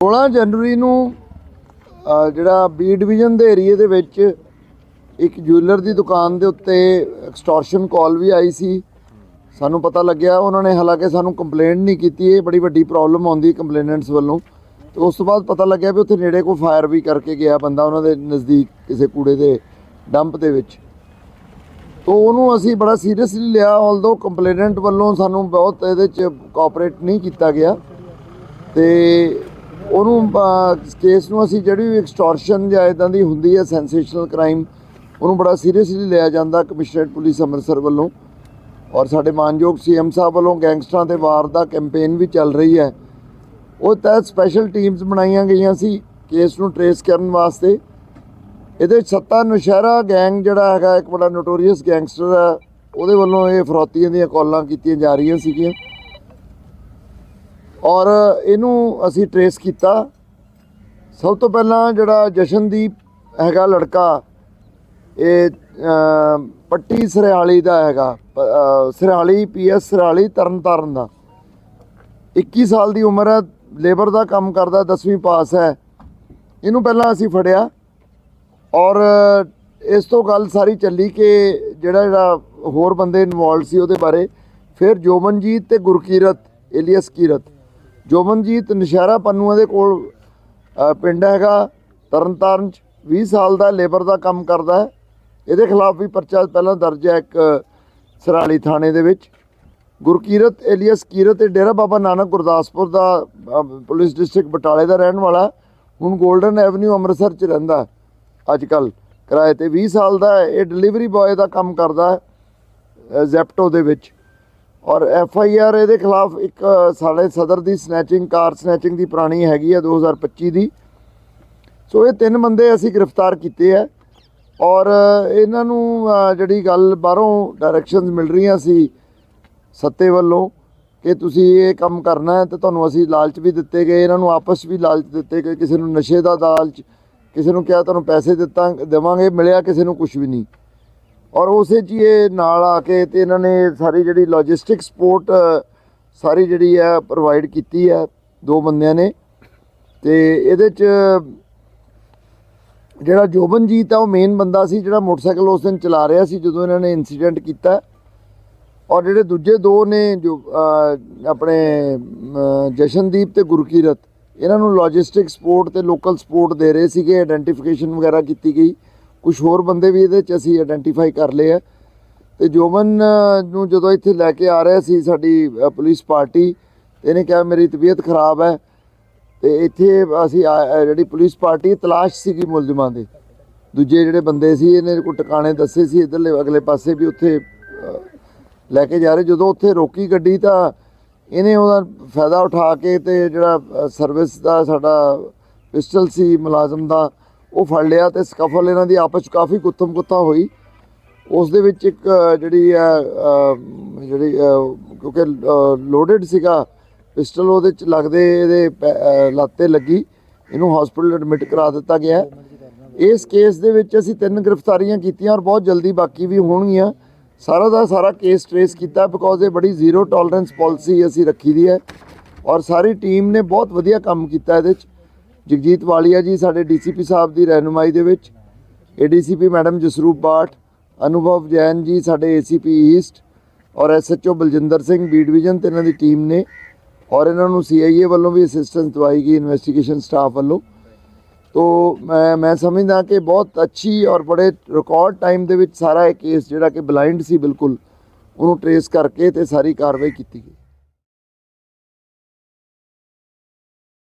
16 ਜਨਵਰੀ ਨੂੰ ਜਿਹੜਾ B division ਦੇ ਏਰੀਏ ਦੇ ਵਿੱਚ ਇੱਕ ਜੁਐਲਰ ਦੀ ਦੁਕਾਨ ਦੇ ਉੱਤੇ ਐਕਸਟੋਰਸ਼ਨ ਕਾਲ ਵੀ ਆਈ ਸੀ। ਸਾਨੂੰ ਪਤਾ ਲੱਗਿਆ, ਉਹਨਾਂ ਨੇ ਹਾਲਾਂਕਿ ਸਾਨੂੰ ਕੰਪਲੇਂਟ ਨਹੀਂ ਕੀਤੀ, ਇਹ ਬੜੀ ਵੱਡੀ ਪ੍ਰੋਬਲਮ ਆਉਂਦੀ ਕੰਪਲੇਨੈਂਟਸ ਵੱਲੋਂ। ਤੇ ਉਸ ਤੋਂ ਬਾਅਦ ਪਤਾ ਲੱਗਿਆ ਵੀ ਉੱਥੇ ਨੇੜੇ ਕੋਈ ਫਾਇਰ ਵੀ ਕਰਕੇ ਗਿਆ ਬੰਦਾ ਉਹਨਾਂ ਦੇ ਨਜ਼ਦੀਕ ਕਿਸੇ ਕੂੜੇ ਦੇ ਡੰਪ ਦੇ ਵਿੱਚ। ਤੋ ਉਹਨੂੰ ਅਸੀਂ ਬੜਾ ਸੀਰੀਅਸਲੀ ਲਿਆ ਆਲਦੋ ਕੰਪਲੇਨੈਂਟ ਵੱਲੋਂ ਸਾਨੂੰ ਬਹੁਤ ਇਹਦੇ ਚ ਕੋਆਪਰੇਟ ਨਹੀਂ ਕੀਤਾ ਗਿਆ। ਤੇ ਉਹਨੂੰ ਕੇਸ ਨੂੰ ਅਸੀਂ ਜਿਹੜੀ ਵੀ ਐਕਸਟੋਰਸ਼ਨ ਜਾਂ ਇਦਾਂ ਦੀ ਹੁੰਦੀ ਹੈ ਸੈਂਸੇਸ਼ਨਲ ਕ੍ਰਾਈਮ ਉਹਨੂੰ ਬੜਾ ਸੀਰੀਅਸਲੀ ਲਿਆ ਜਾਂਦਾ ਕਮਿਸ਼ਨਰੇਟ ਪੁਲਿਸ ਅੰਮ੍ਰਿਤਸਰ ਵੱਲੋਂ। ਔਰ ਸਾਡੇ ਮਾਨਯੋਗ ਸੀਐਮ ਸਾਹਿਬ ਵੱਲੋਂ ਗੈਂਗਸਟਰਾਂ ਦੇ ਵਾਰ ਦਾ ਕੈਂਪੇਨ ਵੀ ਚੱਲ ਰਹੀ ਹੈ। ਉਹ ਤਹਿਤ ਸਪੈਸ਼ਲ ਟੀਮਸ ਬਣਾਈਆਂ ਗਈਆਂ ਸੀ ਕੇਸ ਨੂੰ ਟਰੇਸ ਕਰਨ ਵਾਸਤੇ। ਇਹਦੇ ਸੱਤਾ ਨੁਸ਼ਹਿਰਾ ਗੈਂਗ ਜਿਹੜਾ ਹੈਗਾ, ਇੱਕ ਬੜਾ ਨੋਟੋਰੀਅਸ ਗੈਂਗਸਟਰ ਹੈ, ਉਹਦੇ ਵੱਲੋਂ ਇਹ ਫਰੋਤੀਆਂ ਦੀਆਂ ਕਾਲਾਂ ਕੀਤੀਆਂ ਜਾ ਰਹੀਆਂ ਸੀਗੀਆਂ। ਔਰ ਇਹਨੂੰ ਅਸੀਂ ਟਰੇਸ ਕੀਤਾ। ਸਭ ਤੋਂ ਪਹਿਲਾਂ ਜਿਹੜਾ ਜਸ਼ਨਦੀਪ ਹੈਗਾ ਲੜਕਾ ਇਹ ਪੱਟੀ ਸਰਿਆਲੀ ਦਾ ਹੈਗਾ। ਪ- ਅ, ਸਰਿਆਲੀ ਪੀਐਸ ਸਰਿਆਲੀ ਤਰਨਤਾਰਨ ਦਾ। 21 ਸਾਲ ਦੀ ਉਮਰ ਹੈ ਲੇਬਰ ਦਾ ਕੰਮ ਕਰਦਾ 10ਵੀਂ ਪਾਸ ਹੈ। ਇਹਨੂੰ ਪਹਿਲਾਂ ਅਸੀਂ ਫੜਿਆ। ਔਰ ਇਸ ਤੋਂ ਗੱਲ ਸਾਰੀ ਚੱਲੀ ਕਿ ਜਿਹੜਾ ਜਿਹੜਾ ਹੋਰ ਬੰਦੇ ਇਨਵੋਲਡ ਸੀ ਉਹਦੇ ਬਾਰੇ। ਫਿਰ ਜੋਮਨਜੀਤ ਤੇ ਗੁਰਕੀਰਤ ਏਲੀਅਸ ਕੀਰਤ। ਜੋਮਨਜੀਤ ਨਸ਼ਹਿਰਾ ਪੰਨੂਆਂ ਦੇ ਕੋਲ ਪਿੰਡ ਹੈਗਾ ਤਰਨਤਾਰਨ ਚ। 20 ਸਾਲ ਦਾ ਲੇਬਰ ਦਾ ਕੰਮ ਕਰਦਾ ਹੈ। ਇਹਦੇ ਖਿਲਾਫ ਵੀ ਪਰਚਾ ਪਹਿਲਾਂ ਦਰਜ ਹੈ ਇੱਕ ਸਰਾਲੀ ਥਾਣੇ ਦੇ ਵਿੱਚ। ਗੁਰਕੀਰਤ ਏਲੀਅਸ ਕੀਰਤ ਇਹ ਡੇਰਾ ਬਾਬਾ ਨਾਨਕ ਗੁਰਦਾਸਪੁਰ ਦਾ ਪੁਲਿਸ ਡਿਸਟ੍ਰਿਕਟ ਬਟਾਲੇ ਦਾ ਰਹਿਣ ਵਾਲਾ, ਹੁਣ 골ਡਨ ਐਵਨਿਊ ਅੰਮ੍ਰਿਤਸਰ ਚ ਰਹਿੰਦਾ। ਅੱਜ ਕੱਲ ਕਿਰਾਏ ਤੇ 20 ਸਾਲ ਦਾ ਇਹ ਡਿਲੀਵਰੀ ਬॉय ਦਾ ਕੰਮ ਕਰਦਾ ਜ਼ੈਪਟੋ ਦੇ ਵਿੱਚ। ਔਰ ਐਫ ਆਈ ਆਰ ਇਹਦੇ ਖਿਲਾਫ ਇੱਕ ਸਾਡੇ ਸਦਰ ਦੀ ਸਨੈਚਿੰਗ, ਕਾਰ ਸਨੈਚਿੰਗ ਦੀ ਪੁਰਾਣੀ ਹੈਗੀ ਆ 2025 ਦੀ। ਸੋ ਇਹ ਤਿੰਨ ਬੰਦੇ ਅਸੀਂ ਗ੍ਰਿਫਤਾਰ ਕੀਤੇ ਆ ਔਰ ਇਹਨਾਂ ਨੂੰ ਜਿਹੜੀ ਗੱਲ ਬਾਹਰੋਂ ਡਾਇਰੈਕਸ਼ਨਸ ਮਿਲ ਰਹੀਆਂ ਸੀ ਸੱਤੇ ਵੱਲੋਂ ਕਿ ਤੁਸੀਂ ਇਹ ਕੰਮ ਕਰਨਾ ਹੈ ਤੇ ਤੁਹਾਨੂੰ ਅਸੀਂ ਲਾਲਚ ਵੀ ਦਿੱਤੇ ਗਏ, ਇਹਨਾਂ ਨੂੰ ਆਪਸ ਵੀ ਲਾਲਚ ਦਿੱਤੇ ਗਏ, ਕਿਸੇ ਨੂੰ ਨਸ਼ੇ ਦਾ ਲਾਲਚ ਕਿਸੇ ਨੂੰ ਕਿਹਾ ਤੁਹਾਨੂੰ ਪੈਸੇ ਦਿੱਤਾ, ਦੇਵਾਂਗੇ, ਮਿਲਿਆ ਕਿਸੇ ਨੂੰ ਕੁਝ ਵੀ ਨਹੀਂ। ਔਰ ਉਸੇ 'ਚ ਹੀ ਇਹ ਨਾਲ ਆ ਕੇ ਤੇ ਇਹਨਾਂ ਨੇ ਸਾਰੀ ਜਿਹੜੀ ਲੌਜਿਸਟਿਕ ਸਪੋਰਟ ਸਾਰੀ ਜਿਹੜੀ ਹੈ ਪ੍ਰੋਵਾਈਡ ਕੀਤੀ ਹੈ ਦੋ ਬੰਦਿਆਂ ਨੇ। ਤੇ ਇਹਦੇ 'ਚ ਜਿਹੜਾ ਜੋਬਨਜੀਤ ਆ, ਉਹ ਮੇਨ ਬੰਦਾ ਸੀ ਜਿਹੜਾ ਮੋਟਰਸਾਈਕਲ ਉਸ ਦਿਨ ਚਲਾ ਰਿਹਾ ਸੀ ਜਦੋਂ ਇਹਨਾਂ ਨੇ ਇਨਸੀਡੈਂਟ ਕੀਤਾ। ਔਰ ਜਿਹੜੇ ਦੂਜੇ ਦੋ ਨੇ ਜੋ ਆਪਣੇ ਜਸ਼ਨਦੀਪ ਤੇ ਗੁਰਕੀਰਤ, ਇਹਨਾਂ ਨੂੰ ਲੌਜਿਸਟਿਕ ਸਪੋਰਟ ਤੇ ਲੋਕਲ ਸਪੋਰਟ ਦੇ ਰਹੇ ਸੀਗੇ ਆਇਡੈਂਟੀਫਿਕੇਸ਼ਨ ਵਗੈਰਾ ਕੀਤੀ ਗਈ। ਕੁਝ ਹੋਰ ਬੰਦੇ ਵੀ ਇਹਦੇ ਚ ਅਸੀਂ ਆਇਡੈਂਟੀਫਾਈ ਕਰ ਲਏ ਆ। ਤੇ ਜੋਬਨ ਨੂੰ ਜਦੋਂ ਇੱਥੇ ਲੈ ਕੇ ਆ ਰਿਹਾ ਸੀ ਸਾਡੀ ਪੁਲਿਸ ਪਾਰਟੀ ਇਹਨੇ ਕਿਹਾ, ਮੇਰੀ ਤਬੀਅਤ ਖਰਾਬ ਹੈ। ਤੇ ਇੱਥੇ ਅਸੀਂ ਆ- ਜਿਹੜੀ ਪੁਲਿਸ ਪਾਰਟੀ ਤਲਾਸ਼ ਸੀਗੀ ਮੁਲਜ਼ਮਾਂ ਦੇ। ਦੂਜੇ ਜਿਹੜੇ ਬੰਦੇ ਸੀ ਇਹਨੇ ਕੋਈ ਟਿਕਾਣੇ ਦੱਸੇ ਸੀ ਇਧਰਲੇ ਅਗਲੇ ਪਾਸੇ ਵੀ ਉੱਥੇ ਅਹ, ਲੈ ਕੇ ਜਾ ਰਹੇ। ਜਦੋਂ ਉੱਥੇ ਰੋਕੀ ਗੱਡੀ ਤਾਂ ਇਹਨੇ ਉਹਦਾ ਫਾਇਦਾ ਉਠਾ ਕੇ ਤੇ ਜਿਹੜਾ ਸਰਵਿਸ ਦਾ ਸਾਡਾ ਪਿਸਟਲ ਸੀ ਮੁਲਾਜ਼ਮ ਦਾ ਉਹ ਫੜ ਲਿਆ ਤੇ ਸਕਫਲ ਇਹਨਾਂ ਦੀ ਆਪਸ 'ਚ ਕਾਫੀ ਕੁੱਤਮ ਕੁੱਤਾ ਹੋਈ। ਉਸ ਦੇ ਵਿੱਚ ਇੱਕ ਅ, ਜਿਹੜੀ ਹੈ ਅ, ਜਿਹੜੀ ਅ, ਕਿਉਂਕਿ ਲੋਡਡ ਸੀਗਾ ਪਿਸਟਲ ਉਹਦੇ ਚ ਲੱਗਦੇ ਇਹਦੇ ਪੈ- ਅ, ਲੱਗੀ। ਇਹਨੂੰ ਹਸਪੀਟਲ ਐਡਮਿਟ ਕਰਾ ਦਿੱਤਾ ਗਿਆ। ਇਸ ਕੇਸ ਦੇ ਵਿੱਚ ਅਸੀਂ ਤਿੰਨ ਗ੍ਰਿਫਤਾਰੀਆਂ ਕੀਤੀਆਂ ਔਰ ਬਹੁਤ ਜਲਦੀ ਬਾਕੀ ਵੀ ਹੋਣਗੀਆਂ। ਸਾਰਾ ਦਾ ਸਾਰਾ ਕੇਸ ਟ੍ਰੇਸ ਕੀਤਾ ਬਿਕੋਜ਼ ਇਹ ਬੜੀ ਜ਼ੀਰੋ ਟੋਲਰੈਂਸ ਪਾਲਿਸੀ ਅਸੀਂ ਰੱਖੀ ਦੀ ਹੈ। ਔਰ ਸਾਰੀ ਟੀਮ ਨੇ ਬਹੁਤ ਵਧੀਆ ਕੰਮ ਕੀਤਾ ਇਹਦੇ ਚ। ਜਗਜੀਤ ਵਾਲੀਆ ਜੀ ਸਾਡੇ ਡੀਸੀਪੀ ਸਾਹਿਬ ਦੀ ਰਹਿਨੁਮਾਈ ਦੇ ਵਿੱਚ। ਏਡੀਸੀਪੀ ਮੈਡਮ ਜਸਰੂਪ ਬਾਠ ਅਨੁਭਵ ਜੈਨ ਜੀ ਸਾਡੇ ਏਸੀਪੀ ਈਸਟ ਔਰ SHO Baljinder Singh B division ਤੇ ਇਹਨਾਂ ਦੀ ਟੀਮ ਨੇ। ਔਰ ਇਹਨਾਂ ਨੂੰ ਸੀਆਈਏ ਵੱਲੋਂ ਵੀ ਅਸਿਸਟੈਂਸ ਦਵਾਈ ਗਈ ਇਨਵੈਸਟੀਗੇਸ਼ਨ ਸਟਾਫ ਵੱਲੋਂ। ਤੋ ਮੈਂ ਮੈਂ ਸਮਝਦਾ ਕਿ ਬਹੁਤ ਅੱਛੀ ਔਰ ਬੜੇ ਰਿਕਾਰਡ ਟਾਈਮ ਦੇ ਵਿੱਚ ਸਾਰਾ ਇਹ ਕੇਸ ਜਿਹੜਾ ਕਿ ਬਲਾਈਂਡ ਸੀ ਬਿਲਕੁਲ, ਉਹਨੂੰ ਟਰੇਸ ਕਰਕੇ ਤੇ ਸਾਰੀ ਕਾਰਵਾਈ ਕੀਤੀ ਗਈ।